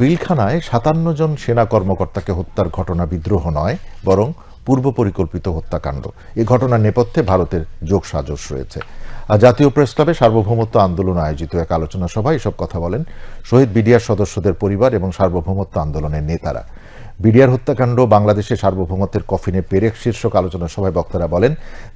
পিলখানায় সাতান্ন জন সেনা কর্মকর্তাকে হত্যার ঘটনা বিদ্রোহ নয়, বরং পূর্ব পরিকল্পিত হত্যাকাণ্ড। এ ঘটনার নেপথ্যে ভারতের যোগ সাজস রয়েছে জাতীয় প্রেস ক্লাবে সার্বভৌমত্ব আন্দোলন আয়োজিত এক আলোচনা সভায় এসব কথা বলেন শহীদ বিডিআর সদস্যদের পরিবার এবং সার্বভৌমত্ব আন্দোলনের নেতারা। বিডিআর হত্যাকাণ্ড বাংলাদেশের সার্বভৌমত্বের কফিনে পেরেক শীর্ষক আলোচনা সভায় বক্তারা বলেন,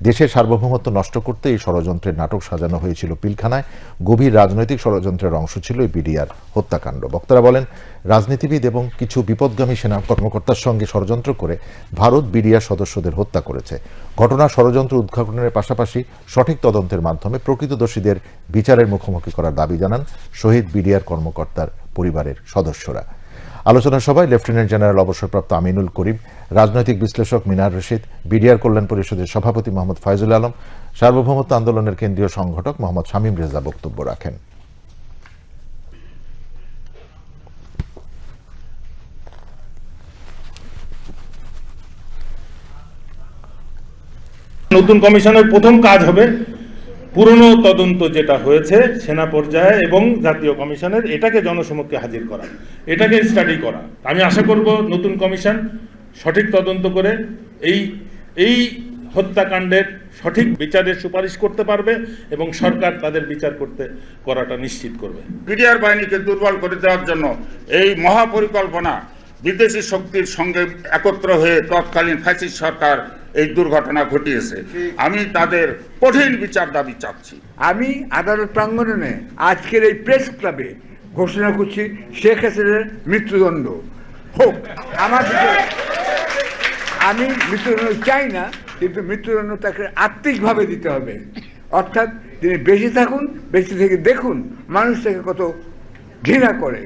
দেশের সার্বভৌমত্ব নষ্ট করতে এই ষড়যন্ত্রের নাটক সাজানো হয়েছিল পিলখানায়। গভীর রাজনৈতিক ষড়যন্ত্রের অংশ ছিল এই বিডিআর হত্যাকাণ্ড। বক্তারা বলেন, রাজনীতিবিদ এবং কিছু বিপদগামী সেনা কর্মকর্তার সঙ্গে ষড়যন্ত্র করে ভারত বিডিআর সদস্যদের হত্যা করেছে। ঘটনা ষড়যন্ত্র উদ্ঘাটনের পাশাপাশি সঠিক তদন্তের মাধ্যমে প্রকৃত দোষীদের বিচারের মুখোমুখি করার দাবি জানান শহীদ বিডিআর কর্মকর্তার পরিবারের সদস্যরা। আলোচনা সভায় লেফটেন্যান্ট জেনারেল অবসরপ্রাপ্ত আমিনুল করিম, রাজনৈতিক বিশ্লেষক মিনার রশিদ, বিডিআর কল্যাণ পরিষদের সভাপতি মোহাম্মদ ফয়জুল আলম, সার্বভৌমত্ব আন্দোলনের কেন্দ্রীয় সংগঠক মোহাম্মদ শামীম রেজা বক্তব্য রাখেন। নতুন কমিশনের প্রথম কাজ হবে পুরনো তদন্ত যেটা হয়েছে সেনা পর্যায়ে এবং জাতীয় কমিশনের, এটাকে জনসমক্ষে হাজির করা, এটাকে স্টাডি করা। আমি আশা করব নতুন কমিশন সঠিক তদন্ত করে এই এই হত্যাকাণ্ডের সঠিক বিচারের সুপারিশ করতে পারবে এবং সরকার তাদের বিচার করতে, করাটা নিশ্চিত করবে। বিডিআর বাহিনীকে দুর্বল করে দেওয়ার জন্য এই মহাপরিকল্পনা বিদেশি শক্তির সঙ্গে একত্র হয়ে তৎকালীন ফ্যাসিস্ট সরকার এই দুর্ঘটনা ঘটিয়েছে। আমি তাদের কঠিন বিচার দাবি চাচ্ছি। আমি আদালত প্রাঙ্গণে আজকের এই প্রেস ক্লাবে ঘোষণা করছি শেখ হাসিনার মৃত্যুদণ্ড। হোক আমার আমি মৃত্যুদণ্ড চাই না কিন্তু মৃত্যুদণ্ড তাকে আত্মিকভাবে দিতে হবে। অর্থাৎ তিনি বেঁচে থাকুন বেঁচে থেকে দেখুন মানুষ তাকে কত ঘৃণা করে।